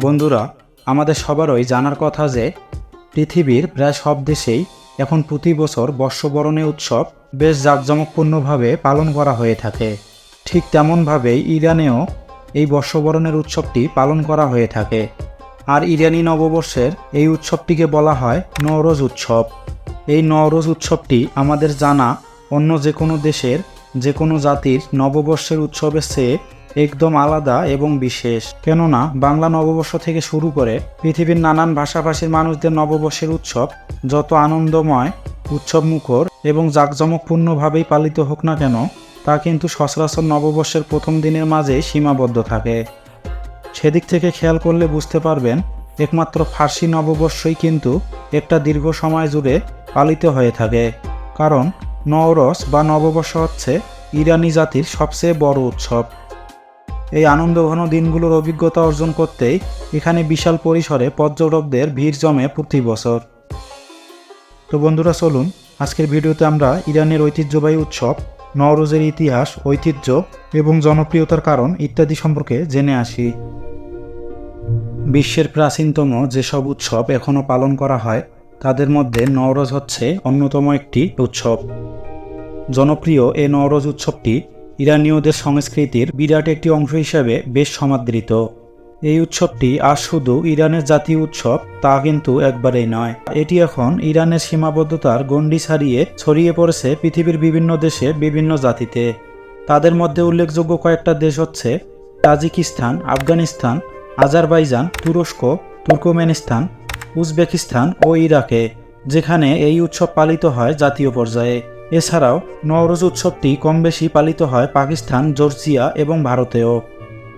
বন্ধুরা, আমাদের সবারই জানার কথা যে, পৃথিবীর প্রায় সব দেশেই এখন প্রতি বছর বর্ষবরণে উৎসব বেশ জাঁকজমকপূর্ণভাবে পালন করা হয়ে থাকে। ঠিক তেমনভাবেই ইরানেও এই বর্ষবরণের উৎসবটি পালন করা হয়ে থাকে। আর ইরানি নববর্ষের এই উৎসবটিকে বলা হয় নওরোজ উৎসব। এই নওরোজ উৎসবটি আমাদের জানা অন্য যে কোনো দেশের যে কোনো জাতির নববর্ষের উৎসবের চেয়ে একদম আলাদা এবং বিশেষ। কেননা, বাংলা নববর্ষ থেকে শুরু করে পৃথিবীর নানান ভাষাভাষীর মানুষদের নববর্ষের উৎসব যত আনন্দময় উৎসব মুখর এবং জাঁকজমকপূর্ণভাবেই পালিত হোক না কেন, তা কিন্তু সচরাচর নববর্ষের প্রথম দিনের মাঝে সীমাবদ্ধ থাকে। সেদিক থেকে খেয়াল করলে বুঝতে পারবেন, একমাত্র ফার্সি নববর্ষই কিন্তু একটা দীর্ঘ সময় জুড়ে পালিত হয়ে থাকে। কারণ, নওরস বা নববর্ষ হচ্ছে ইরানি জাতির সবচেয়ে বড় উৎসব। এই আনন্দঘন দিনগুলোর অভিজ্ঞতা অর্জন করতেই এখানে বিশাল পরিসরে পর্যটকদের ভিড় জমে প্রতি বছর। তো বন্ধুরা, চলুন আজকের ভিডিওতে আমরা ইরানের ঐতিহ্যবাহী উৎসব, নওরোজের ইতিহাস, ঐতিহ্য এবং জনপ্রিয়তার কারণ ইত্যাদি সম্পর্কে জেনে আসি। বিশ্বের প্রাচীনতম যেসব উৎসব এখনও পালন করা হয়, তাদের মধ্যে নওরোজ হচ্ছে অন্যতম একটি উৎসব। জনপ্রিয় এই নওরোজ উৎসবটি ইরানীয়দের সংস্কৃতির বিরাট একটি অংশ হিসাবে বেশ সমাদৃত। এই উৎসবটি আর শুধু ইরানের জাতীয় উৎসব তা কিন্তু একবারেই নয়। এটি এখন ইরানের সীমাবদ্ধতার গণ্ডি ছাড়িয়ে ছড়িয়ে পড়েছে পৃথিবীর বিভিন্ন দেশে বিভিন্ন জাতিতে। তাদের মধ্যে উল্লেখযোগ্য কয়েকটা দেশ হচ্ছে তাজিকিস্তান, আফগানিস্তান, আজারবাইজান, তুরস্ক, তুর্কমেনিস্তান, উজবেকিস্তান ও ইরাকে, যেখানে এই উৎসব পালিত হয় জাতীয় পর্যায়ে। এছাড়াও, নওরোজ উৎসবটি কম বেশি পালিত হয় পাকিস্তান, জর্জিয়া এবং ভারতেও।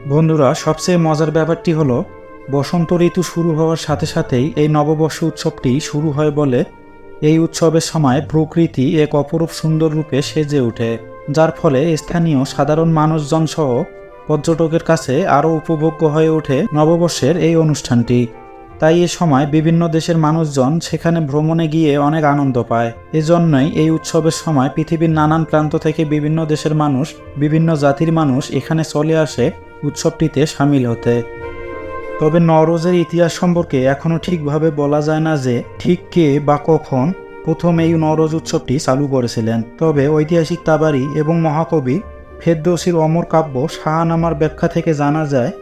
বন্ধুরা, সবচেয়ে মজার ব্যাপারটি হলো, বসন্ত ঋতু শুরু হওয়ার সাথে সাথেই এই নববর্ষ উৎসবটি শুরু হয় বলে এই উৎসবের সময় প্রকৃতি এক অপরূপ সুন্দর রূপে সেজে ওঠে, যার ফলে স্থানীয় সাধারণ মানুষজন সহ পর্যটকের কাছে আরও উপভোগ্য হয়ে ওঠে নববর্ষের এই অনুষ্ঠানটি। তাই এ সময় বিভিন্ন দেশের মানুষজন সেখানে ভ্রমণে গিয়ে অনেক আনন্দ পায়। এজন্যই এই উৎসবের সময় পৃথিবীর নানান প্রান্ত থেকে বিভিন্ন দেশের মানুষ, বিভিন্ন জাতির মানুষ এখানে চলে আসে উৎসবটিতে সামিল হতে। তবে নওরোজের ইতিহাস সম্পর্কে এখনও ঠিকভাবে বলা যায় না যে ঠিক কে বা কখন প্রথম এই নওরোজ উৎসবটি চালু করেছিলেন। তবে ঐতিহাসিক তাবারি এবং মহাকবি ফেরদৌসির অমর কাব্য শাহানামার ব্যাখ্যা থেকে জানা যায়,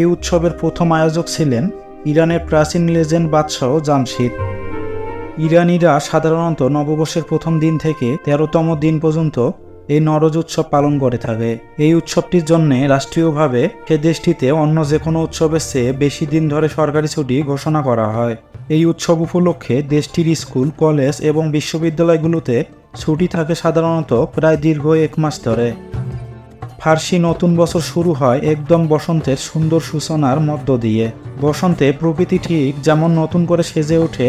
এই উৎসবের প্রথম আয়োজক ছিলেন ইরানের প্রাচীন লেজেন্ড বাদশাহ জামশিদ। ইরানিরা সাধারণত নববর্ষের প্রথম দিন থেকে তেরোতম দিন পর্যন্ত এই নরজ উৎসব পালন করে থাকে। এই উৎসবটির জন্য রাষ্ট্রীয়ভাবে সে দেশটিতে অন্য যে কোনো উৎসবের চেয়ে বেশি দিন ধরে সরকারি ছুটি ঘোষণা করা হয়। এই উৎসব উপলক্ষে দেশটির স্কুল, কলেজ এবং বিশ্ববিদ্যালয়গুলোতে ছুটি থাকে সাধারণত প্রায় দীর্ঘ এক মাস ধরে। ফার্সি নতুন বছর শুরু হয় একদম বসন্তের সুন্দর সূচনার মধ্য দিয়ে। বসন্তে প্রকৃতি ঠিক যেমন নতুন করে সেজে ওঠে,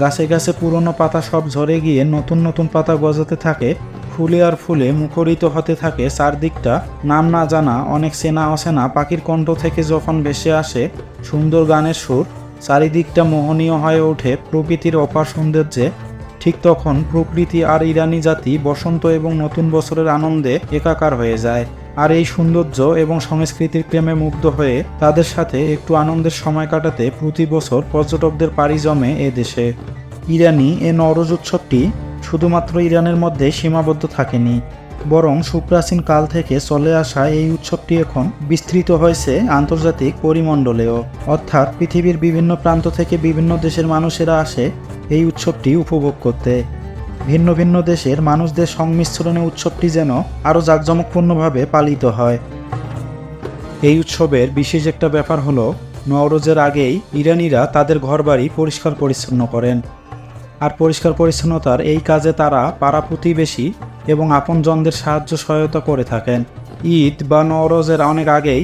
গাছে গাছে পুরনো পাতা সব ঝরে গিয়ে নতুন নতুন পাতা গজাতে থাকে, ফুলে আর ফুলে মুখরিত হতে থাকে চারদিকটা, নাম না জানা, অনেক চেনা অচেনা পাখির কণ্ঠ থেকে যখন ভেসে আসে সুন্দর গানের সুর, চারিদিকটা মোহনীয় হয়ে ওঠে প্রকৃতির অপার সৌন্দর্যে। ঠিক তখন প্রকৃতি আর ইরানি জাতি বসন্ত এবং নতুন বছরের আনন্দে একাকার হয়ে যায়। আর এই সৌন্দর্য এবং সংস্কৃতির প্রেমে মুগ্ধ হয়ে তাদের সাথে একটু আনন্দের সময় কাটাতে প্রতি বছর পর্যটকদের পাড়ি জমে এ দেশে। ইরানি এ নরজ উৎসবটি শুধুমাত্র ইরানের মধ্যে সীমাবদ্ধ থাকেনি। বরং সুপ্রাচীন কাল থেকে চলে আসা এই উৎসবটি এখন বিস্তৃত হয়েছে আন্তর্জাতিক পরিমণ্ডলেও। অর্থাৎ পৃথিবীর বিভিন্ন প্রান্ত থেকে বিভিন্ন দেশের মানুষেরা আসে এই উৎসবটি উপভোগ করতে। ভিন্ন ভিন্ন দেশের মানুষদের সংমিশ্রণে উৎসবটি যেন আরও জাঁকজমকপূর্ণভাবে পালিত হয়। এই উৎসবের বিশেষ একটা ব্যাপার হলো, নওরোজের আগেই ইরানিরা তাদের ঘরবাড়ি পরিষ্কার পরিচ্ছন্ন করেন। আর পরিষ্কার পরিচ্ছন্নতার এই কাজে তারা পাড়া প্রতিবেশী এবং আপনজনদের সাহায্য সহায়তা করে থাকেন। ঈদ বা নরজের অনেক আগেই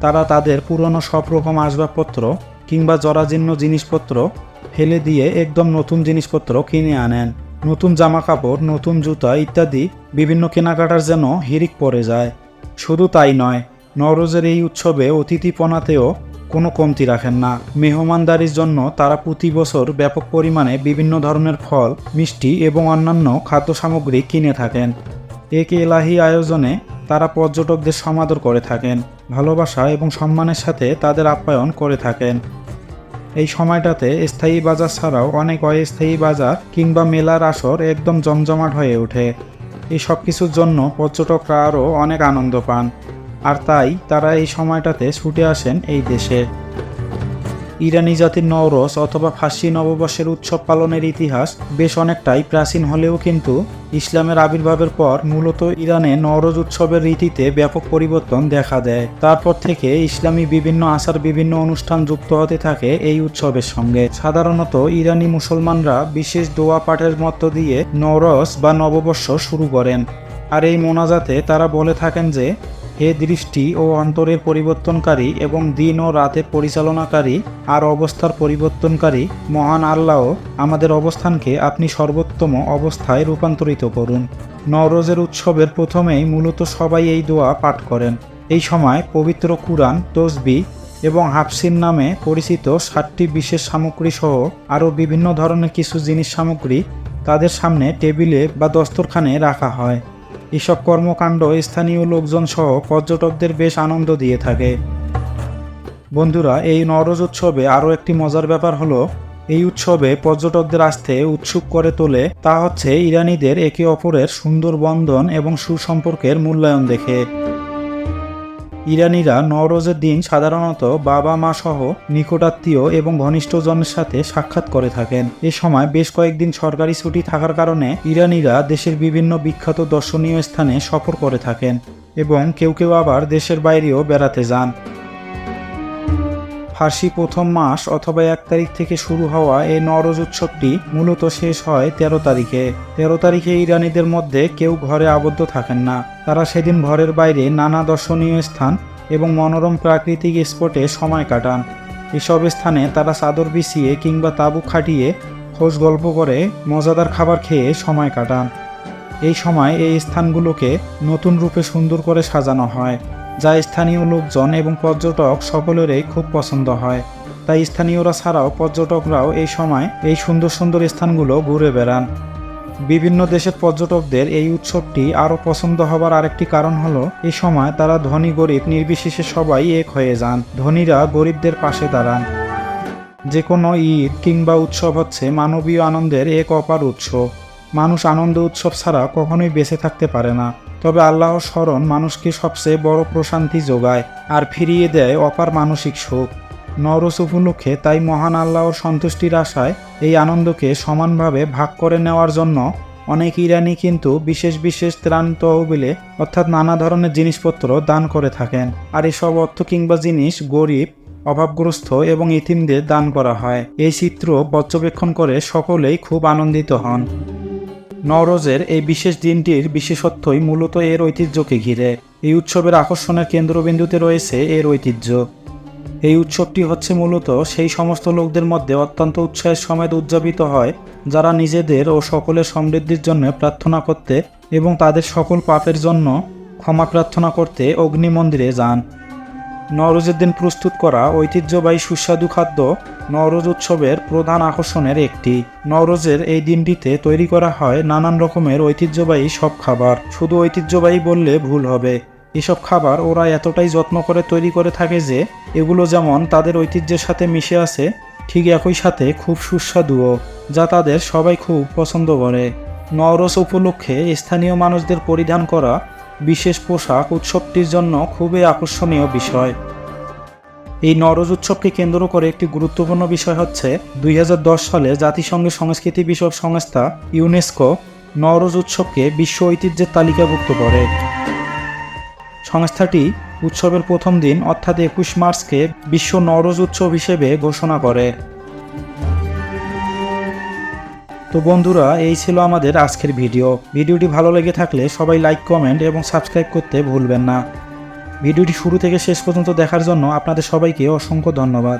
তারা তাদের পুরনো সব রকম আসবাবপত্র কিংবা জরাজীর্ণ জিনিসপত্র ফেলে দিয়ে একদম নতুন জিনিসপত্র কিনে আনেন। নতুন জামা কাপড় নতুন জুতা ইত্যাদি বিভিন্ন কেনাকাটার যেন হিরিক পড়ে যায়। শুধু তাই নয় নরজের এই উৎসবে অতিথিপনাতেও কোনো কমতি রাখেন না। মেহমানদারির জন্য তারা প্রতি বছর ব্যাপক পরিমাণে বিভিন্ন ধরনের ফল, মিষ্টি এবং অন্যান্য খাদ্য সামগ্রী কিনে থাকেন। এক এলাহি আয়োজনে তারা পর্যটকদের সমাদর করে থাকেন, ভালোবাসা এবং সম্মানের সাথে তাদের আপ্যায়ন করে থাকেন। এই সময়টাতে স্থায়ী বাজার ছাড়াও অনেক অস্থায়ী বাজার কিংবা মেলার আসর একদম জমজমাট হয়ে ওঠে। এই সব কিছুর জন্য পর্যটকরা আরও অনেক আনন্দ পান। আর তাই তারা এই সময়টাতে ছুটে আসেন এই দেশে। ইরানি জাতির নওরস অথবা ফার্সি নববর্ষের উৎসব পালনের ইতিহাস বেশ অনেকটাই প্রাচীন হলেও কিন্তু ইসলামের আবির্ভাবের পর মূলত ইরানে নওরোজ উৎসবের রীতিতে ব্যাপক পরিবর্তন দেখা দেয়। তারপর থেকে ইসলামী বিভিন্ন আচার, বিভিন্ন অনুষ্ঠান যুক্ত হতে থাকে এই উৎসবের সঙ্গে। সাধারণত ইরানি মুসলমানরা বিশেষ দোয়া পাঠের মধ্য দিয়ে নওরস বা নববর্ষ শুরু করেন। আর এই মোনাজাতে তারা বলে থাকেন যে হে দৃষ্টি ও অন্তরের পরিবর্তনকারী এবং দিন ও রাতের পরিচালনাকারী আর অবস্থার পরিবর্তনকারী মহান আল্লাহ আমাদের অবস্থানকে আপনি সর্বোত্তম অবস্থায় রূপান্তরিত করুন। নওরোজের উৎসবের প্রথমেই মূলত সবাই এই দোয়া পাঠ করেন। এই সময় পবিত্র কুরআন, তসবি এবং হাফসিন নামে পরিচিত ষাটটি বিশেষ সামগ্রী সহ আরও বিভিন্ন ধরনের কিছু জিনিস সামগ্রী তাদের সামনে টেবিলে বা দস্তরখানে রাখা হয়। এসব কর্মকাণ্ড স্থানীয় লোকজন সহ পর্যটকদের বেশ আনন্দ দিয়ে থাকে। বন্ধুরা, এই নরজ উৎসবে আরও একটি মজার ব্যাপার হলো, এই উৎসবে পর্যটকদের আসতে উৎসুক করে তোলে তা হচ্ছে ইরানিদের একে অপরের সুন্দর বন্ধন এবং সুসম্পর্কের মূল্যায়ন দেখে। ইরানিরা নওরোজের দিন সাধারণত বাবা মা সহ নিকটাত্মীয় এবং ঘনিষ্ঠজনের সাথে সাক্ষাৎ করে থাকেন। এ সময় বেশ কয়েকদিন সরকারি ছুটি থাকার কারণে ইরানিরা দেশের বিভিন্ন বিখ্যাত দর্শনীয় স্থানে সফর করে থাকেন এবং কেউ কেউ আবার দেশের বাইরেও বেড়াতে যান। ফার্সি প্রথম মাস অথবা এক তারিখ থেকে শুরু হওয়া এই নরজ উৎসবটি মূলত শেষ হয় তেরো তারিখে। তেরো তারিখে ইরানিদের মধ্যে কেউ ঘরে আবদ্ধ থাকেন না। তারা সেদিন ঘরের বাইরে নানা দর্শনীয় স্থান এবং মনোরম প্রাকৃতিক স্পটে সময় কাটান। এসব স্থানে তারা চাদর বিছিয়ে কিংবা তাঁবু খাটিয়ে খোঁজ গল্প করে, মজাদার খাবার খেয়ে সময় কাটান। এই সময় এই স্থানগুলোকে নতুন রূপে সুন্দর করে সাজানো হয়, যা স্থানীয় লোকজন এবং পর্যটক সকলেরই খুব পছন্দ হয়। তাই স্থানীয়রা ছাড়াও পর্যটকরাও এই সময় এই সুন্দর সুন্দর স্থানগুলো ঘুরে বেড়ান। বিভিন্ন দেশের পর্যটকদের এই উৎসবটি আরও পছন্দ হবার আরেকটি কারণ হলো, এই সময় তারা ধনী, গরিব, নির্বিশেষে সবাই এক হয়ে যান, ধনীরা গরিবদের পাশে দাঁড়ান। যে কোনো ঈদ কিংবা উৎসব হচ্ছে মানবীয় আনন্দের এক অপার উৎস। মানুষ আনন্দ উৎসব ছাড়া কখনোই বেঁচে থাকতে পারে না। তবে আল্লাহর স্মরণ মানুষকে সবচেয়ে বড় প্রশান্তি যোগায় আর ফিরিয়ে দেয় অপার মানসিক সুখ। নরস উপলক্ষে তাই মহান আল্লাহর সন্তুষ্টির আশায় এই আনন্দকে সমানভাবে ভাগ করে নেওয়ার জন্য অনেক ইরানি কিন্তু বিশেষ বিশেষ ত্রাণ তহবিলে অর্থাৎ নানা ধরনের জিনিসপত্র দান করে থাকেন। আর এসব অর্থ কিংবা জিনিস গরিব, অভাবগ্রস্ত এবং ইতিমদের দান করা হয়। এই চিত্র পর্যবেক্ষণ করে সকলেই খুব আনন্দিত হন। নওরোজের এই বিশেষ দিনটির বিশেষত্বই মূলত এর ঐতিহ্যকে ঘিরে। এই উৎসবের আকর্ষণের কেন্দ্রবিন্দুতে রয়েছে এর ঐতিহ্য। এই উৎসবটি হচ্ছে মূলত সেই সমস্ত লোকদের মধ্যে অত্যন্ত উৎসাহের সমেত উদযাপিত হয়, যারা নিজেদের ও সকলের সমৃদ্ধির জন্য প্রার্থনা করতে এবং তাদের সকল পাপের জন্য ক্ষমা প্রার্থনা করতে অগ্নি মন্দিরে যান। নওরোজের দিন প্রস্তুত করা ঐতিহ্যবাহী সুস্বাদু খাদ্য নওরোজ উৎসবের প্রধান আকর্ষণের একটি। নওরোজের এই দিনটিতে তৈরি করা হয় নানান রকমের ঐতিহ্যবাহী সব খাবার। শুধু ঐতিহ্যবাহী বললে ভুল হবে। এসব খাবার ওরা এতটাই যত্ন করে তৈরি করে থাকে যে, এগুলো যেমন তাদের ঐতিহ্যের সাথে মিশে আছে, ঠিক একই সাথে খুব সুস্বাদুও, যা তাদের সবাই খুব পছন্দ করে। নওরোজ উপলক্ষে স্থানীয় মানুষদের পরিধান করা বিশেষ পোশাক উৎসবটির জন্য খুবই আকর্ষণীয় বিষয়। এই নরজ উৎসবকে কেন্দ্র করে একটি গুরুত্বপূর্ণ বিষয় হচ্ছে, দুই হাজার দশ সালে জাতিসংঘের সংস্কৃতি বিষয়ক সংস্থা ইউনেস্কো নরজ উৎসবকে বিশ্ব ঐতিহ্যের তালিকাভুক্ত করে। সংস্থাটি উৎসবের প্রথম দিন, অর্থাৎ একুশ মার্চকে বিশ্ব নরজ উৎসব হিসেবে ঘোষণা করে। তো বন্ধুরা, এই ছিল আমাদের আজকের ভিডিও। ভিডিওটি ভালো লেগে থাকলে সবাই লাইক, কমেন্ট এবং সাবস্ক্রাইব করতে ভুলবেন না। ভিডিওটি শুরু থেকে শেষ পর্যন্ত দেখার জন্য আপনাদের সবাইকে অসংখ্য ধন্যবাদ।